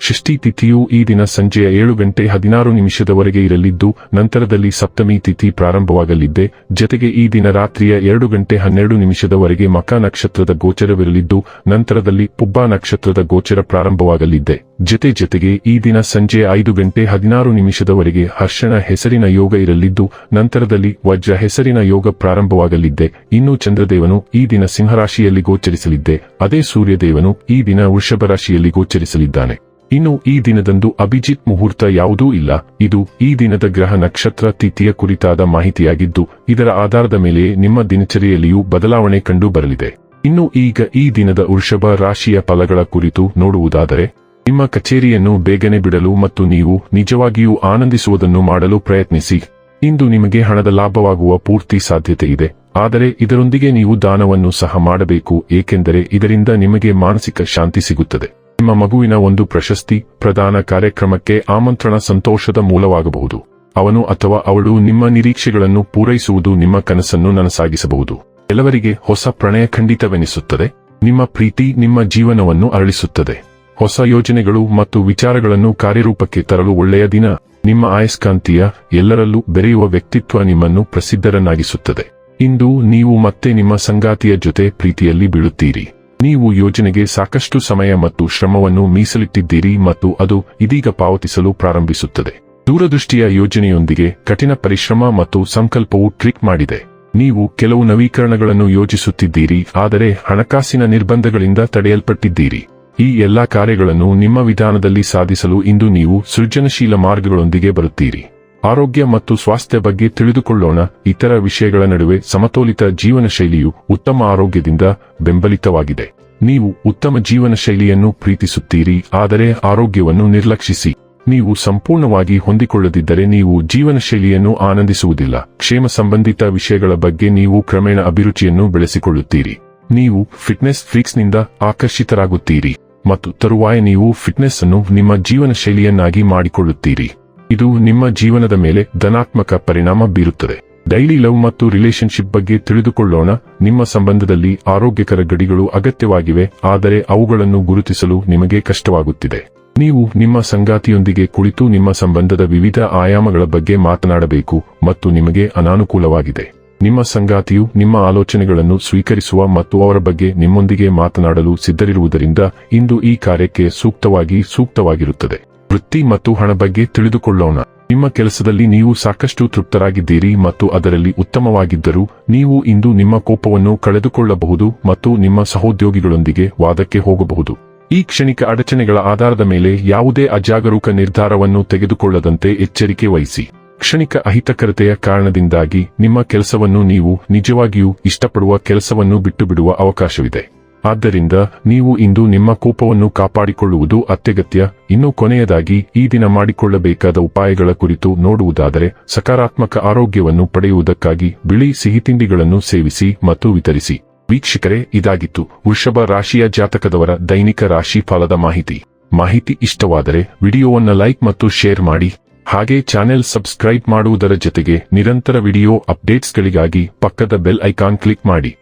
ಷಷ್ಠಿ ತಿಥಿಯು ಈ ದಿನ ಸಂಜೆಯ ಏಳು ಗಂಟೆ ಹದಿನಾರು ನಿಮಿಷದವರೆಗೆ ಇರಲಿದ್ದು, ನಂತರದಲ್ಲಿ ಸಪ್ತಮಿ ತಿಥಿ ಪ್ರಾರಂಭವಾಗಲಿದ್ದೆ. ಜತೆಗೆ ಈ ದಿನ ರಾತ್ರಿಯ ಎರಡು ಗಂಟೆ ಹನ್ನೆರಡು ನಿಮಿಷದವರೆಗೆ ಮಕ ನಕ್ಷತ್ರದ ಗೋಚರವಿರಲಿದ್ದು, ನಂತರದಲ್ಲಿ ಪುಬ್ಬ ನಕ್ಷತ್ರದ ಗೋಚರ ಪ್ರಾರಂಭವಾಗಲಿದ್ದೆ. ಜತೆ ಜತೆಗೆ ಈ ದಿನ ಸಂಜೆ ಐದು ಗಂಟೆ ಹದಿನಾರು ನಿಮಿಷದವರೆಗೆ ಹರ್ಷಣ ಹೆಸರಿನ ಯೋಗ ಇರಲಿದ್ದು, ನಂತರದಲ್ಲಿ ವಜ್ರ ಹೆಸರಿನ ಯೋಗ ಪ್ರಾರಂಭವಾಗಲಿದ್ದೆ. ಇನ್ನು ಚಂದ್ರದೇವನು ಈ ದಿನ ಸಿಂಹರಾಶಿಯಲ್ಲಿ ಗೋಚರಿಸಲಿದ್ದೆ. ಅದೇ ಸೂರ್ಯದೇವನು ಈ ದಿನ ವೃಷಭ ರಾಶಿಯಲ್ಲಿ ಗೋಚರಿಸಲಿದ್ದಾನೆ. ಇನ್ನು ಈ ದಿನದಂದು ಅಭಿಜಿತ್ ಮುಹೂರ್ತ ಯಾವುದೂ ಇಲ್ಲ. ಇದು ಈ ದಿನದ ಗ್ರಹ ನಕ್ಷತ್ರ ತಿಥಿಯ ಕುರಿತಾದ ಮಾಹಿತಿಯಾಗಿದ್ದು, ಇದರ ಆಧಾರದ ಮೇಲೆ ನಿಮ್ಮ ದಿನಚರಿಯಲ್ಲಿಯೂ ಬದಲಾವಣೆ ಕಂಡು ಬರಲಿದೆ. ಇನ್ನು ಈಗ ಈ ದಿನದ ವೃಷಭ ರಾಶಿಯ ಫಲಗಳ ಕುರಿತು ನೋಡುವುದಾದರೆ, ನಿಮ್ಮ ಕಚೇರಿಯನ್ನು ಬೇಗನೆ ಬಿಡಲು ಮತ್ತು ನೀವು ನಿಜವಾಗಿಯೂ ಆನಂದಿಸುವುದನ್ನು ಮಾಡಲು ಪ್ರಯತ್ನಿಸಿ. ಇಂದು ನಿಮಗೆ ಹಣದ ಲಾಭವಾಗುವ ಪೂರ್ತಿ ಸಾಧ್ಯತೆ ಇದೆ. ಆದರೆ ಇದರೊಂದಿಗೆ ನೀವು ದಾನವನ್ನು ಸಹ ಮಾಡಬೇಕು, ಏಕೆಂದರೆ ಇದರಿಂದ ನಿಮಗೆ ಮಾನಸಿಕ ಶಾಂತಿ ಸಿಗುತ್ತದೆ. ನಿಮ್ಮ ಮಗುವಿನ ಒಂದು ಪ್ರಶಸ್ತಿ, ಪ್ರದಾನ ಕಾರ್ಯಕ್ರಮಕ್ಕೆ ಆಮಂತ್ರಣ ಸಂತೋಷದ ಮೂಲವಾಗಬಹುದು. ಅವನು ಅಥವಾ ಅವಳು ನಿಮ್ಮ ನಿರೀಕ್ಷೆಗಳನ್ನು ಪೂರೈಸುವುದು ನಿಮ್ಮ ಕನಸನ್ನು ನನಸಾಗಿಸಬಹುದು. ಕೆಲವರಿಗೆ ಹೊಸ ಪ್ರಣಯ ಖಂಡಿತವೆನಿಸುತ್ತದೆ. ನಿಮ್ಮ ಪ್ರೀತಿ ನಿಮ್ಮ ಜೀವನವನ್ನು ಅರಳಿಸುತ್ತದೆ. ಹೊಸ ಯೋಜನೆಗಳು ಮತ್ತು ವಿಚಾರಗಳನ್ನು ಕಾರ್ಯರೂಪಕ್ಕೆ ತರಲು ಒಳ್ಳೆಯ ದಿನ. ನಿಮ್ಮ ಆಯಸ್ಕಾಂತೀಯ ಎಲ್ಲರಲ್ಲೂ ಬೆರೆಯುವ ವ್ಯಕ್ತಿತ್ವ ನಿಮ್ಮನ್ನು ಪ್ರಸಿದ್ಧರನ್ನಾಗಿಸುತ್ತದೆ. ಇಂದು ನೀವು ಮತ್ತೆ ನಿಮ್ಮ ಸಂಗಾತಿಯ ಜೊತೆ ಪ್ರೀತಿಯಲ್ಲಿ ಬೀಳುತ್ತೀರಿ. ನೀವು ಯೋಜನೆಗೆ ಸಾಕಷ್ಟು ಸಮಯ ಮತ್ತು ಶ್ರಮವನ್ನು ಮೀಸಲಿಟ್ಟಿದ್ದೀರಿ ಮತ್ತು ಅದು ಇದೀಗ ಪಾವತಿಸಲು ಪ್ರಾರಂಭಿಸುತ್ತದೆ. ದೂರದೃಷ್ಟಿಯ ಯೋಜನೆಯೊಂದಿಗೆ ಕಠಿಣ ಪರಿಶ್ರಮ ಮತ್ತು ಸಂಕಲ್ಪವು ಟ್ರಿಕ್ ಮಾಡಿದೆ. ನೀವು ಕೆಲವು ನವೀಕರಣಗಳನ್ನು ಯೋಜಿಸುತ್ತಿದ್ದೀರಿ, ಆದರೆ ಹಣಕಾಸಿನ ನಿರ್ಬಂಧಗಳಿಂದ ತಡೆಯಲ್ಪಟ್ಟಿದ್ದೀರಿ. ಈ ಎಲ್ಲಾ ಕಾರ್ಯಗಳನ್ನು ನಿಮ್ಮ ವಿಧಾನದಲ್ಲಿ ಸಾಧಿಸಲು ಇಂದು ನೀವು ಸೃಜನಶೀಲ ಮಾರ್ಗಗಳೊಂದಿಗೆ ಬರುತ್ತೀರಿ. ಆರೋಗ್ಯ ಮತ್ತು ಸ್ವಾಸ್ಥ್ಯ ಬಗ್ಗೆ ತಿಳಿದುಕೊಳ್ಳೋಣ. ಇತರ ವಿಷಯಗಳ ನಡುವೆ ಸಮತೋಲಿತ ಜೀವನ ಶೈಲಿಯು ಉತ್ತಮ ಆರೋಗ್ಯದಿಂದ ಬೆಂಬಲಿತವಾಗಿದೆ. ನೀವು ಉತ್ತಮ ಜೀವನ ಶೈಲಿಯನ್ನು ಪ್ರೀತಿಸುತ್ತೀರಿ, ಆದರೆ ಆರೋಗ್ಯವನ್ನು ನಿರ್ಲಕ್ಷಿಸಿ. ನೀವು ಸಂಪೂರ್ಣವಾಗಿ ಹೊಂದಿಕೊಳ್ಳದಿದ್ದರೆ ನೀವು ಜೀವನ ಶೈಲಿಯನ್ನು ಆನಂದಿಸುವುದಿಲ್ಲ. ಕ್ಷೇಮ ಸಂಬಂಧಿತ ವಿಷಯಗಳ ಬಗ್ಗೆ ನೀವು ಕ್ರಮೇಣ ಅಭಿರುಚಿಯನ್ನು ಬೆಳೆಸಿಕೊಳ್ಳುತ್ತೀರಿ. ನೀವು ಫಿಟ್ನೆಸ್ ಫ್ರೀಕ್ಸ್ನಿಂದ ಆಕರ್ಷಿತರಾಗುತ್ತೀರಿ. ಮತ್ತು ತರುವಾಯ ನೀವು ಫಿಟ್ನೆಸ್ ಅನ್ನು ನಿಮ್ಮ ಜೀವನ ಶೈಲಿಯನ್ನಾಗಿ ಮಾಡಿಕೊಳ್ಳುತ್ತೀರಿ. ಇದು ನಿಮ್ಮ ಜೀವನದ ಮೇಲೆ ಧನಾತ್ಮಕ ಪರಿಣಾಮ ಬೀರುತ್ತದೆ. ಡೈಲಿ ಲವ್ ಮತ್ತು ರಿಲೇಶನ್ಶಿಪ್ ಬಗ್ಗೆ ತಿಳಿದುಕೊಳ್ಳೋಣ. ನಿಮ್ಮ ಸಂಬಂಧದಲ್ಲಿ ಆರೋಗ್ಯಕರ ಗಡಿಗಳು ಅಗತ್ಯವಾಗಿವೆ, ಆದರೆ ಅವುಗಳನ್ನು ಗುರುತಿಸಲು ನಿಮಗೆ ಕಷ್ಟವಾಗುತ್ತಿದೆ. ನೀವು ನಿಮ್ಮ ಸಂಗಾತಿಯೊಂದಿಗೆ ಕುಳಿತು ನಿಮ್ಮ ಸಂಬಂಧದ ವಿವಿಧ ಆಯಾಮಗಳ ಬಗ್ಗೆ ಮಾತನಾಡಬೇಕು ಮತ್ತು ನಿಮಗೆ ಅನಾನುಕೂಲವಾಗಿದೆ. ನಿಮ್ಮ ಸಂಗಾತಿಯು ನಿಮ್ಮ ಆಲೋಚನೆಗಳನ್ನು ಸ್ವೀಕರಿಸುವ ಮತ್ತು ಅವರ ಬಗ್ಗೆ ನಿಮ್ಮೊಂದಿಗೆ ಮಾತನಾಡಲು ಸಿದ್ಧರಿರುವುದರಿಂದ ಇಂದು ಈ ಕಾರ್ಯಕ್ಕೆ ಸೂಕ್ತವಾಗಿ ಸೂಕ್ತವಾಗಿರುತ್ತದೆ. ವೃತ್ತಿ ಮತ್ತು ಹಣ ಬಗ್ಗೆ ತಿಳಿದುಕೊಳ್ಳೋಣ. ನಿಮ್ಮ ಕೆಲಸದಲ್ಲಿ ನೀವು ಸಾಕಷ್ಟು ತೃಪ್ತರಾಗಿದ್ದೀರಿ ಮತ್ತು ಅದರಲ್ಲಿ ಉತ್ತಮವಾಗಿದ್ದರೂ, ನೀವು ಇಂದು ನಿಮ್ಮ ಕೋಪವನ್ನು ಕಳೆದುಕೊಳ್ಳಬಹುದು ಮತ್ತು ನಿಮ್ಮ ಸಹೋದ್ಯೋಗಿಗಳೊಂದಿಗೆ ವಾದಕ್ಕೆ ಹೋಗಬಹುದು. ಈ ಕ್ಷಣಿಕ ಅಡಚಣೆಗಳ ಆಧಾರದ ಮೇಲೆ ಯಾವುದೇ ಅಜಾಗರೂಕ ನಿರ್ಧಾರವನ್ನು ತೆಗೆದುಕೊಳ್ಳದಂತೆ ಎಚ್ಚರಿಕೆ ವಹಿಸಿ. ಕ್ಷಣಿಕ ಅಹಿತಕರತೆಯ ಕಾರಣದಿಂದಾಗಿ ನಿಮ್ಮ ಕೆಲಸವನ್ನು ನೀವು ನಿಜವಾಗಿಯೂ ಇಷ್ಟಪಡುವ ಕೆಲಸವನ್ನು ಬಿಟ್ಟುಬಿಡುವ ಅವಕಾಶವಿದೆ. ಆದ್ದರಿಂದ ನೀವು ಇಂದು ನಿಮ್ಮ ಕೋಪವನ್ನು ಕಾಪಾಡಿಕೊಳ್ಳುವುದು ಅತ್ಯಗತ್ಯ. ಇನ್ನು ಕೊನೆಯದಾಗಿ, ಈ ದಿನ ಮಾಡಿಕೊಳ್ಳಬೇಕಾದ ಉಪಾಯಗಳ ಕುರಿತು ನೋಡುವುದಾದರೆ, ಸಕಾರಾತ್ಮಕ ಆರೋಗ್ಯವನ್ನು ಪಡೆಯುವುದಕ್ಕಾಗಿ ಬಿಳಿ ಸಿಹಿತಿಂಡಿಗಳನ್ನು ಸೇವಿಸಿ ಮತ್ತು ವಿತರಿಸಿ. ವೀಕ್ಷಕರೇ, ಇದಾಗಿತ್ತು ವೃಷಭ ರಾಶಿಯ ಜಾತಕದವರ ದೈನಿಕ ರಾಶಿ ಫಲದ ಮಾಹಿತಿ. ಮಾಹಿತಿ ಇಷ್ಟವಾದರೆ, ವಿಡಿಯೋವನ್ನು ಲೈಕ್ ಮತ್ತು ಶೇರ್ ಮಾಡಿ. ಹಾಗೆ ಚಾನೆಲ್ ಸಬ್ಸ್ಕ್ರೈಬ್ ಮಾಡುವುದರ ಜೊತೆಗೆ ನಿರಂತರ ವಿಡಿಯೋ ಅಪ್ಡೇಟ್ಸ್ಗಳಿಗಾಗಿ ಪಕ್ಕದ ಬೆಲ್ ಐಕಾನ್ ಕ್ಲಿಕ್ ಮಾಡಿ.